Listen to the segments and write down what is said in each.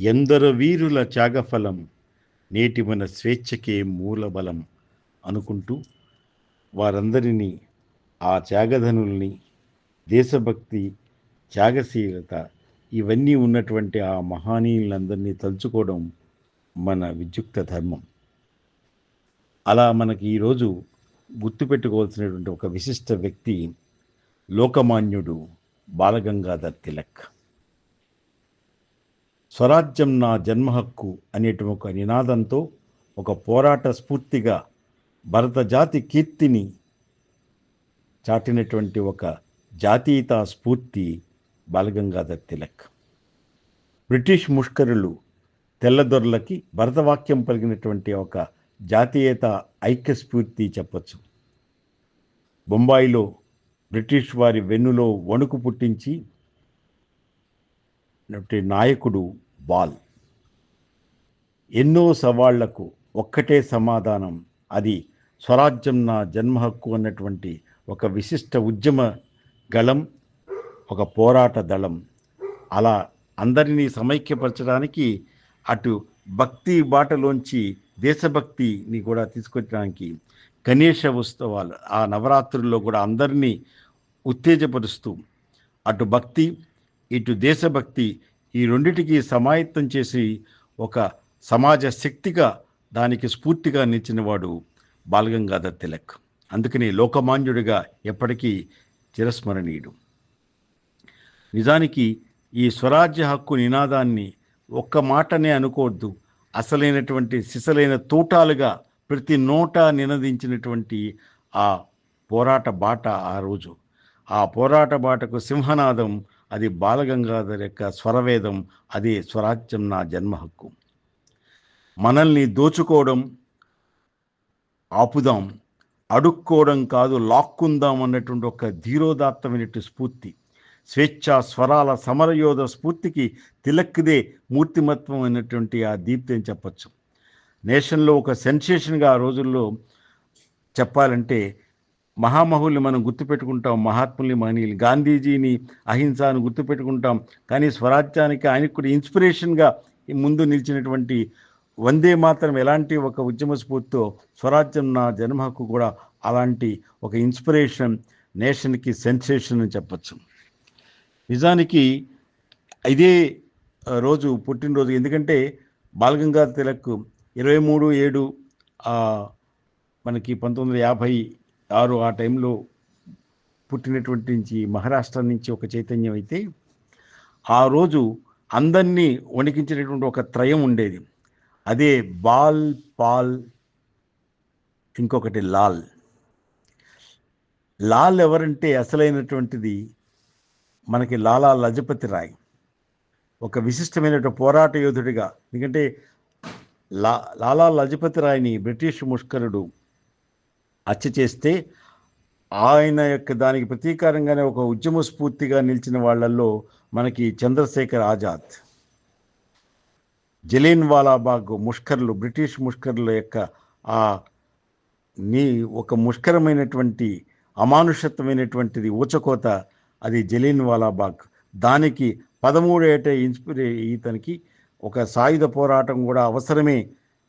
ఎందరు వీరుల త్యాగఫలం నేటి మన స్వేచ్ఛకే మూలబలం అనుకుంటూ వారందరినీ ఆ త్యాగధనుల్ని దేశభక్తి త్యాగశీలత ఇవన్నీ ఉన్నటువంటి ఆ మహానీయులందరినీ తలుచుకోవడం మన విద్యుక్త ధర్మం. అలా మనకి ఈరోజు గుర్తుపెట్టుకోవాల్సినటువంటి ఒక విశిష్ట వ్యక్తి లోకమాన్యుడు బాలగంగాధర్ తిలక్. స్వరాజ్యం నా జన్మ హక్కు ఒక నినాదంతో ఒక పోరాట స్ఫూర్తిగా భరత జాతి కీర్తిని చాటినటువంటి ఒక జాతీయతా స్ఫూర్తి బాలగంగాధర్ తిలక్. బ్రిటిష్ ముష్కరులు తెల్లదొరలకి భరతవాక్యం పలిగినటువంటి ఒక జాతీయత ఐక్య స్ఫూర్తి చెప్పచ్చు. బొంబాయిలో బ్రిటిష్ వారి వెన్నులో వణుకు పుట్టించి నాయకుడు బాల్. ఎన్నో సవాళ్ళకు ఒక్కటే సమాధానం అది స్వరాజ్యం నా జన్మ హక్కు అన్నటువంటి ఒక విశిష్ట ఉద్యమ గళం ఒక పోరాట దళం. అలా అందరినీ సమైక్యపరచడానికి అటు భక్తి బాటలోంచి దేశభక్తిని కూడా తీసుకొచ్చడానికి గణేష ఉత్సవాలు ఆ నవరాత్రుల్లో కూడా అందరినీ ఉత్తేజపరుస్తూ అటు భక్తి ఇటు దేశభక్తి ఈ రెండిటికి సమాయత్తం చేసి ఒక సమాజ శక్తిగా దానికి స్ఫూర్తిగా నిలిచినవాడు బాలగంగాధర్ తిలక్. అందుకని లోకమాన్యుడిగా ఎప్పటికీ చిరస్మరణీయుడు. నిజానికి ఈ స్వరాజ్య హక్కు నినాదాన్ని ఒక్క మాటనే అనుకోవద్దు. అసలైనటువంటి సిసలైన తూటాలుగా ప్రతి నోట నినదించినటువంటి ఆ పోరాట బాట ఆ రోజు. ఆ పోరాట బాటకు సింహనాదం అది బాలగంగాధర్ యొక్క స్వరవేదం అదే స్వరాజ్యం నా జన్మ హక్కు. మనల్ని దోచుకోవడం ఆపుదాం అడుక్కోవడం కాదు లాక్కుందాం అన్నటువంటి ఒక ధీరోదాత్తమైనటువంటి స్ఫూర్తి. స్వేచ్ఛ స్వరాల సమరయోధ స్ఫూర్తికి తిలక్కిదే మూర్తిమత్వం అయినటువంటి ఆ దీప్తి అని చెప్పచ్చు. నేషన్లో ఒక సెన్సేషన్గా ఆ రోజుల్లో చెప్పాలంటే మహామహుల్ని మనం గుర్తుపెట్టుకుంటాం మహాత్ముల్ని మహనీయులు గాంధీజీని అహింసాను గుర్తుపెట్టుకుంటాం. కానీ స్వరాజ్యానికి ఆయనకు కూడా ఇన్స్పిరేషన్గా ముందు నిలిచినటువంటి వందే మాత్రం ఎలాంటి ఒక ఉద్యమ స్ఫూర్తితో స్వరాజ్యం నా జన్మ హక్కు కూడా అలాంటి ఒక ఇన్స్పిరేషన్ నేషన్కి సెన్సేషన్ అని చెప్పచ్చు. నిజానికి ఇదే రోజు పుట్టినరోజు. ఎందుకంటే బాలగంగాధర్ తిలక్ ఇరవై మూడు ఏడు మనకి పంతొమ్మిది వందల యాభై ఆరు ఆ టైంలో పుట్టినటువంటి నుంచి మహారాష్ట్ర నుంచి ఒక చైతన్యం అయితే ఆ రోజు అందరినీ వణికించినటువంటి ఒక త్రయం ఉండేది. అదే బాల్ పాల్ ఇంకొకటి లాల్. లాల్ ఎవరంటే అసలైనటువంటిది మనకి లాలా లజపతి రాయ్. ఒక విశిష్టమైన పోరాట యోధుడిగా. ఎందుకంటే లా లాలా లజపతి రాయ్ని బ్రిటిష్ ముష్కరుడు హత్య చేస్తే ఆయన యొక్క దానికి ప్రతీకారంగానే ఒక ఉద్యమ స్ఫూర్తిగా నిలిచిన వాళ్ళల్లో మనకి చంద్రశేఖర్ ఆజాద్. జలీన్ వాలాబాగ్ ముష్కర్లు బ్రిటిష్ ముష్కర్ల యొక్క ఆ నీ ఒక ముష్కరమైనటువంటి అమానుషత్వమైనటువంటిది ఊచకోత అది జలీన్ వాలాబాగ్. దానికి పదమూడేట ఇన్స్పిరే ఇతనికి ఒక సాయుధ పోరాటం కూడా అవసరమే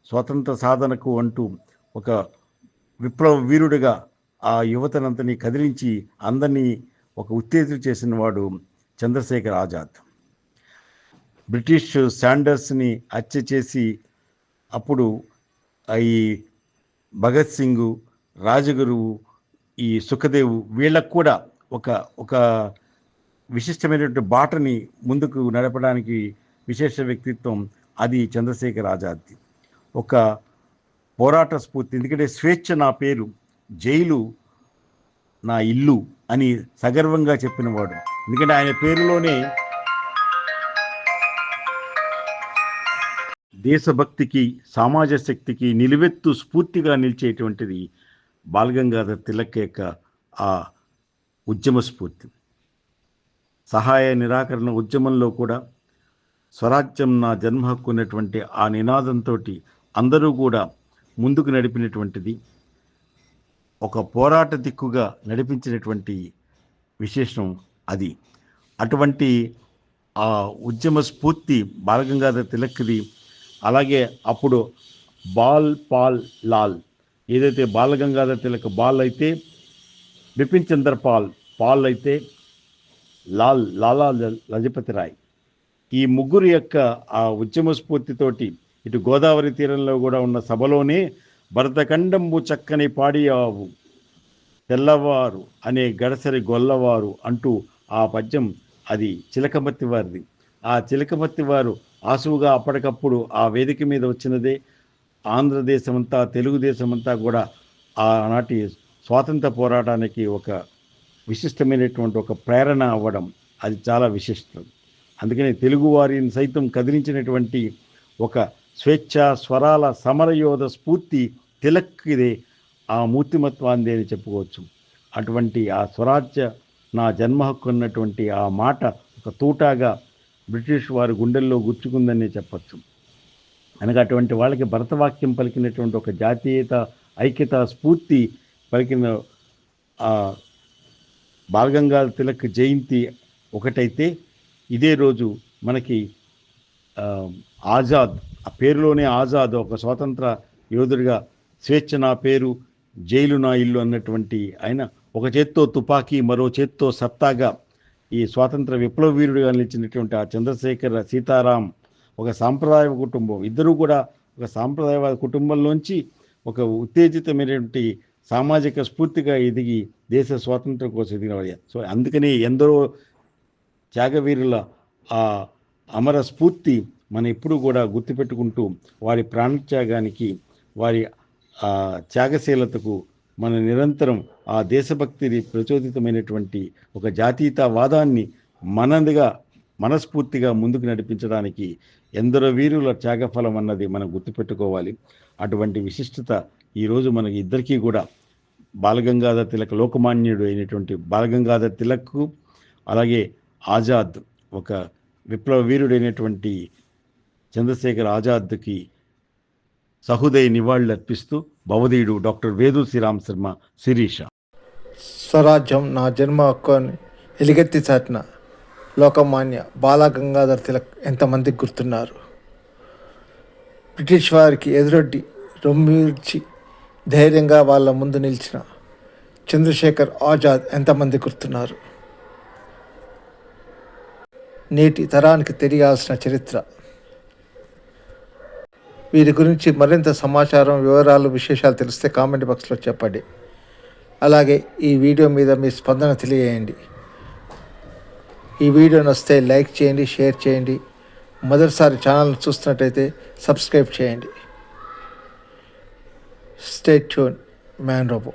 స్వతంత్ర సాధనకు అంటూ ఒక విప్లవ వీరుడిగా ఆ యువతనంతని కదిలించి అందరినీ ఒక ఉత్తేజం చేసిన వాడు చంద్రశేఖర్ ఆజాద్. బ్రిటిష్ శాండర్స్ని హత్య చేసి అప్పుడు ఈ భగత్ సింగ్ రాజగురువు ఈ సుఖదేవ్ వీళ్ళకు కూడా ఒక ఒక విశిష్టమైనటువంటి బాటని ముందుకు నడపడానికి విశేష వ్యక్తిత్వం అది చంద్రశేఖర్ ఆజాద్ది. ఒక పోరాట స్ఫూర్తి. ఎందుకంటే స్వేచ్ఛ నా పేరు జైలు నా ఇల్లు అని సగర్వంగా చెప్పినవాడు ఎందుకంటే ఆయన పేరులోనే దేశభక్తికి సమాజ శక్తికి నిలువెత్తు స్ఫూర్తిగా నిలిచేటువంటిది బాలగంగాధర్ తిలక్ యొక్క ఆ ఉద్యమ స్ఫూర్తి. సహాయ నిరాకరణ ఉద్యమంలో కూడా స్వరాజ్యం నా జన్మ హక్కు ఉన్నటువంటి ఆ నినాదంతో అందరూ కూడా ముందుకు నడిపినటువంటిది ఒక పోరాట దిక్కుగా నడిపించినటువంటి విశేషం అది. అటువంటి ఆ ఉద్యమ స్ఫూర్తి బాలగంగాధర్ తిలక్ది అలాగే అప్పుడు బాల్ పాల్ లాల్ ఏదైతే బాలగంగాధర్ తిలక్ బాల్ అయితే బిపిన్ చంద్ర పాల్ పాల్ అయితే లాల్ లాలా లజపతి రాయ్. ఈ ముగ్గురు యొక్క ఆ ఉద్యమ స్ఫూర్తితోటి ఇటు గోదావరి తీరంలో కూడా ఉన్న సభలోనే భరతఖండంబు చక్కని పాడియావు తెల్లవారు అనే గడసరి గొల్లవారు అంటూ ఆ పద్యం అది చిలకమత్తి వారిది. ఆ చిలకమత్తి వారు ఆసువుగా అప్పటికప్పుడు ఆ వేదిక మీద వచ్చినదే. ఆంధ్రదేశమంతా తెలుగుదేశమంతా కూడా ఆనాటి స్వాతంత్ర పోరాటానికి ఒక విశిష్టమైనటువంటి ఒక ప్రేరణ అవ్వడం అది చాలా విశిష్టం. అందుకని తెలుగువారిని సైతం కదిలించినటువంటి ఒక స్వేచ్ఛ స్వరాల సమరయోధ స్ఫూర్తి తిలక్కిదే ఆ మూర్తిమత్వాంది అని చెప్పుకోవచ్చు. అటువంటి ఆ స్వరాజ్య నా జన్మ హక్కు అన్నటువంటి ఆ మాట ఒక తూటాగా బ్రిటిష్ వారి గుండెల్లో గుచ్చుకుందని చెప్పచ్చు. అనగా అటువంటి వాళ్ళకి భరతవాక్యం పలికినటువంటి ఒక జాతీయత ఐక్యత స్ఫూర్తి పలికిన బాలగంగాధర తిలక్ జయంతి ఒకటైతే ఇదే రోజు మనకి ఆజాద్ ఆ పేరులోనే ఆజాద్ ఒక స్వాతంత్ర యోధుడిగా స్వేచ్ఛ నా పేరు జైలు నా ఇల్లు అన్నటువంటి ఆయన ఒక చేత్తో తుపాకీ మరో చేత్తో సత్తాగా ఈ స్వాతంత్ర విప్లవ వీరుడిగా నిలిచినటువంటి ఆ చంద్రశేఖర సీతారాం ఒక సాంప్రదాయ కుటుంబం. ఇద్దరూ కూడా ఒక సాంప్రదాయవాద కుటుంబంలోంచి ఒక ఉత్తేజితమైనటువంటి సామాజిక స్ఫూర్తిగా ఎదిగి దేశ స్వాతంత్రం కోసం ఎదిగిన సో అందుకని ఎందరో త్యాగవీరుల ఆ అమర స్ఫూర్తి మనం ఎప్పుడూ కూడా గుర్తుపెట్టుకుంటూ వారి ప్రాణత్యాగానికి వారి త్యాగశీలతకు మన నిరంతరం ఆ దేశభక్తిని ప్రచోదితమైనటువంటి ఒక జాతీయతావాదాన్ని మనదిగా మనస్ఫూర్తిగా ముందుకు నడిపించడానికి ఎందరో వీరుల త్యాగఫలం అన్నది మనం గుర్తుపెట్టుకోవాలి. అటువంటి విశిష్టత ఈరోజు మనకి ఇద్దరికీ కూడా బాలగంగాధర్ తిలక్ లోకమాన్యుడు అయినటువంటి బాలగంగాధర్ తిలక్కు అలాగే ఆజాద్ ఒక విప్లవ వీరుడైనటువంటి చంద్రశేఖర్ ఆజాద్కి సహృదయ నివాళులర్పిస్తూ భవధీయుడు భవదీయుడు డాక్టర్ వేదు శ్రీరామ్ శర్మ శిరీష. స్వరాజ్యం నా జన్మ హక్కు అని ఎలుగెత్తి చాటిన లోకమాన్య బాలగంగాధర్ తిలక్ ఎంతమందికి గుర్తున్నారు? బ్రిటిష్ వారికి ఎదురొడ్డి రొమ్మిర్చి ధైర్యంగా వాళ్ళ ముందు నిలిచిన చంద్రశేఖర్ ఆజాద్ ఎంతమంది గుర్తున్నారు? నేటి తరానికి తెలియాల్సిన చరిత్ర వీరి గురించి మరింత సమాచారం వివరాలు విశేషాలు తెలిస్తే కామెంట్ బాక్స్లో చెప్పండి. అలాగే ఈ వీడియో మీద మీ స్పందన తెలియజేయండి. ఈ వీడియో నచ్చితే లైక్ చేయండి షేర్ చేయండి. మొదటిసారి ఛానల్ని చూస్తున్నట్టయితే సబ్స్క్రైబ్ చేయండి. Stay tune man robo.